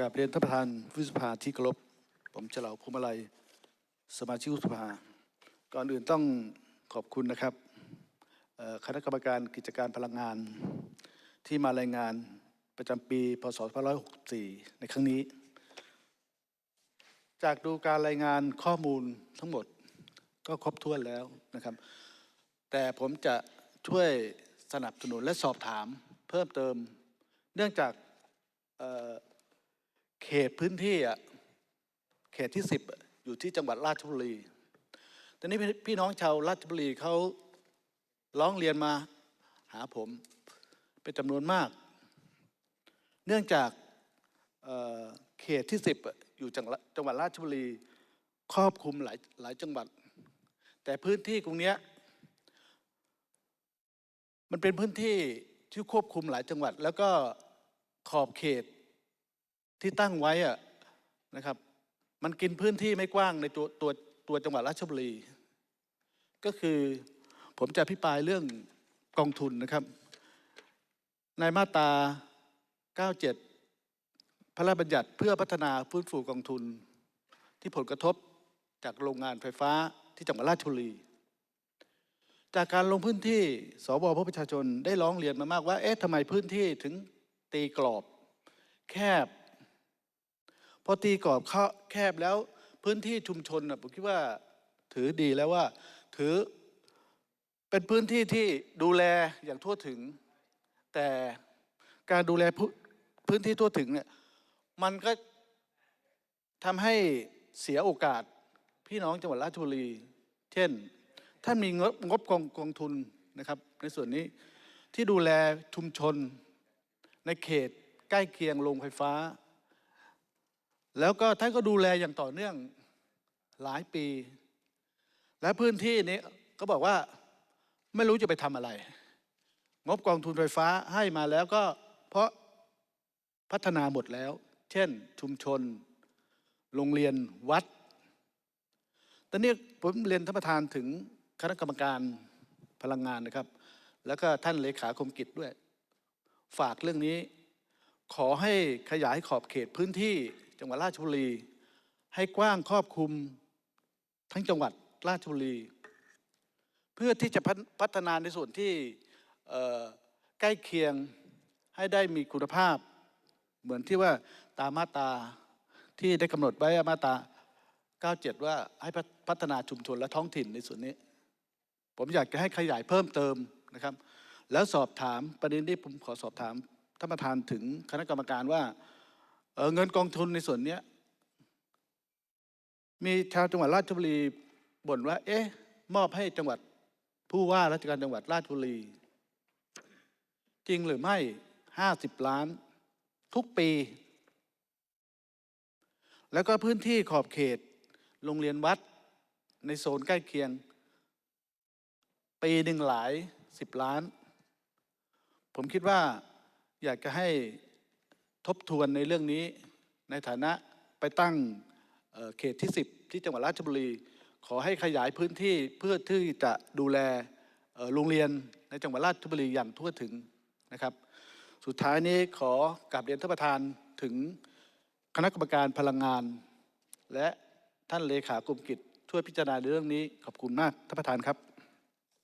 กราบเรียนท่านประธานวุฒิสภาที่เคารพผมเฉลาภูมิลัย สมาชิกวุฒิสภา ก่อนอื่นต้องขอบคุณนะครับคณะกรรมการกิจการพลังงาน ที่มารายงานประจำปี พศ 2564 ในครั้งนี้ จากดูการรายงานข้อมูลทั้งหมดก็ครบถ้วนแล้วนะครับ แต่ผมจะช่วยสนับสนุนและสอบถามเพิ่มเติม เนื่องจาก เขตพื้นที่อะเขตที่10อะอยู่ที่จังหวัดราชบุรีตอนนี้พี่น้องชาวราชบุรีเขาร้องเรียนมาหาผมเป็นจำนวนมาก เนื่องจากเเขตที่10อะอยู่จังหวัดจังหวัดราชบุรีครอบคลุมหลายหลายจังหวัด แต่พื้นที่ตรงเนี้ยมันเป็นพื้นที่ที่ควบคุมหลายจังหวัด แล้วก็ขอบเขต ที่ตั้งไว้อะนะครับ มันกินพื้นที่ไม่กว้างในตัวตัวตัวจังหวัดราชบุรี ก็คือผมจะอภิปรายเรื่องกองทุนนะครับ ในมาตรา 97 พระราชบัญญัติเพื่อพัฒนาฟื้นฟูกองทุน ที่ผลกระทบจากโรงงานไฟฟ้าที่จังหวัดราชบุรี จากการลงพื้นที่สวพประชาชนได้ร้องเรียนมามากว่า เอ๊ะทำไมพื้นที่ถึงตีกรอบ แคบ พอตีกรอบแคบแล้วพื้นที่ชุมชนผมคิดว่าถือดีแล้วว่า ถือเป็นพื้นที่ที่ดูแลอย่างทั่วถึง แต่การดูแลพื้นพื้นที่ทั่วถึงเนี่ยมันก็ทำให้เสียโอกาสพี่น้องจังหวัดราชบุรี เช่น ท่านมีงบงบกองกองทุนนะครับ ในส่วนนี้ที่ดูแลชุมชนในเขตใกล้เคียงโรงไฟฟ้า แล้วก็ท่านก็ดูแลอย่างต่อเนื่องหลายปี และพื้นที่นี้ก็บอกว่าไม่รู้จะไปทำอะไร งบกองทุนไฟฟ้าให้มาแล้วก็เพราะพัฒนาหมดแล้ว เช่นชุมชน โรงเรียนวัด ตอนนี้ผมเรียนท่านประธานถึงคณะกรรมการพลังงานนะครับ แล้วก็ท่านเลขาคมกิจด้วย ฝากเรื่องนี้ ขอให้ขยายขอบเขตพื้นที่ จังหวัดราชบุรี ให้กว้างครอบคลุมทั้งจังหวัดราชบุรี เพื่อที่จะพัฒพัฒนาในส่วนที่ใกล้เคียงให้ได้มีคุณภาพ เหมือนที่ว่าตามมาตราที่ได้กำหนดไว้มาตรา97 ว่าให้พัฒพัฒนาชุมชนและท้องถิ่นในส่วนนี้ ผมอยากจะให้ขยายเพิ่มเติมนะครับ แล้วสอบถามประเด็นที่ผมขอสอบถามท่านประธานถึงคณะกรรมการว่า เเงินกองทุนในส่วนนี้มีชาวจังหวัดราชบุรีบ่นว่า เอ๊ะ มอบให้จังหวัดผู้ว่าราชการจังหวัดราชบุรี จริงหรือไม่ห้าสิบล้าน ทุกปี แล้วก็พื้นที่ขอบเขต โรงเรียนวัดในโซนใกล้เคียง ปีหนึ่งหลายสิบล้าน ผมคิดว่าอยากจะให้ ทบทวนในเรื่องนี้ ในฐานะไปตั้งเเขตที่ 10 ที่จังหวัดราชบุรี ขอให้ขยายพื้นที่เพื่อที่จะดูแลโรงเรียนในจังหวัดราชบุรีอย่างทั่วถึงนะครับ สุดท้ายนี้ขอกราบเรียนท่านประธานถึงคณะกรรมการพลังงาน และท่านเลขากรมกิจช่วยพิจารณาในเรื่องนี้ขอบคุณมากท่านประธานครับ